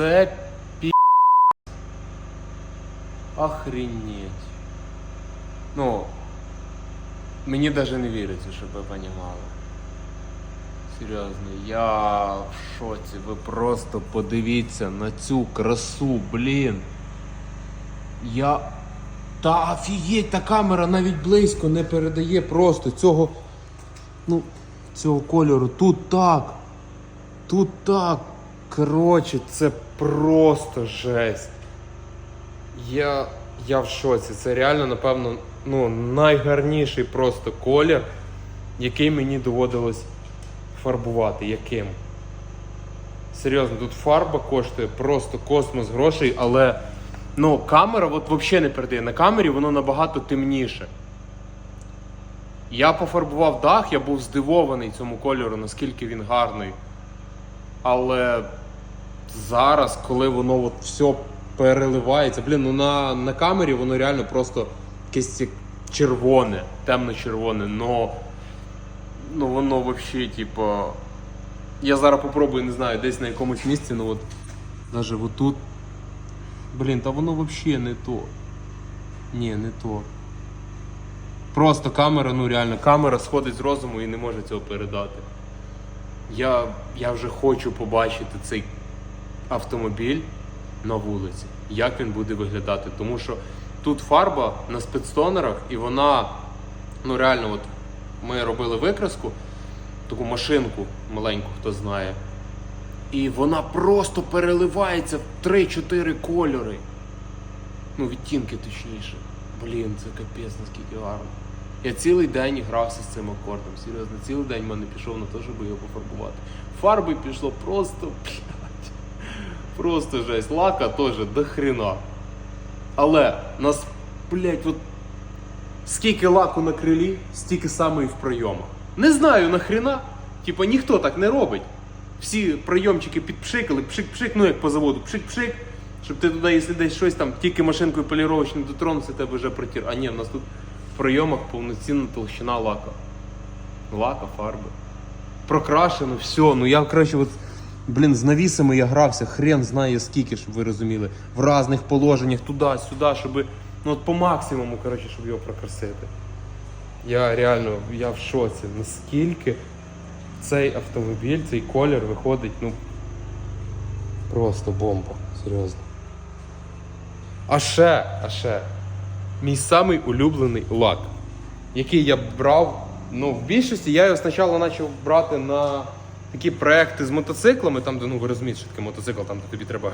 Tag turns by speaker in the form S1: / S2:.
S1: Це пі... Охренеть. Ну, мені даже не віриться, щоб ви понімали. Серйозно, я в шоці. Ви просто подивіться на цю красу, блін. Я. Та офігеть, та камера навіть близько не передає просто цього. Ну, цього кольору. Тут так. Тут так. Коротше, це просто жесть. Я, я в шоці. Це реально, напевно, ну, найгарніший просто колір, який мені доводилось фарбувати. Яким? Серйозно, тут фарба коштує просто космос грошей, але ну, камера от взагалі не передає. На камері воно набагато темніше. Я пофарбував дах, я був здивований цьому кольору, наскільки він гарний. Але зараз, коли воно от все переливається, блін, ну на, на камері воно реально просто якесь червоне, темно-червоне, но ну воно взагалі, типу. Я зараз попробую, не знаю, десь на якомусь місці, ну от навіть отут. Блін, та воно взагалі не то. Ні, не то. Просто камера, ну реально, камера сходить з розуму і не може цього передати. Я, я вже хочу побачити цей автомобіль на вулиці, як він буде виглядати. Тому що тут фарба на спецтонерах, і вона, ну реально, от ми робили викраску, таку машинку маленьку, хто знає. І вона просто переливається в 3-4 кольори. Ну, відтінки точніше. Блін, це капець, наскільки гарно. Я цілий день грався з цим акордом. Серйозно, цілий день в мене пішов на те, щоб його пофарбувати. Фарби пішло просто, просто жесть. Лака теж до хрена. Але нас, блядь, от скільки лаку на крилі, стільки саме і в прийомах. Не знаю нахрена. Типа ніхто так не робить. Всі прийомчики підпшикали, пшик-пшик, ну як по заводу, пшик-пшик, щоб ти туди, якщо десь щось там, тільки машинкою поліровочним дотронувся, тебе вже протір. А ні, в нас тут в прийомах повноцінна толщина лака. Лака, фарби. Прокрашено, все. Ну я, коротше, от, блін, з навісами я грався, хрен знає скільки, щоб ви розуміли. В різних положеннях, туди, сюди, щоб. Ну от по максимуму, коротше, щоб його прокрасити. Я реально я в шоці, наскільки цей автомобіль, цей колір виходить, ну просто бомба, серйозно. А ще, а ще, мій самий улюблений лак, який я брав. Ну, в більшості я його спочатку почав брати на такі проекти з мотоциклами, там, де ну ви розумієте, що таке мотоцикл, там де тобі треба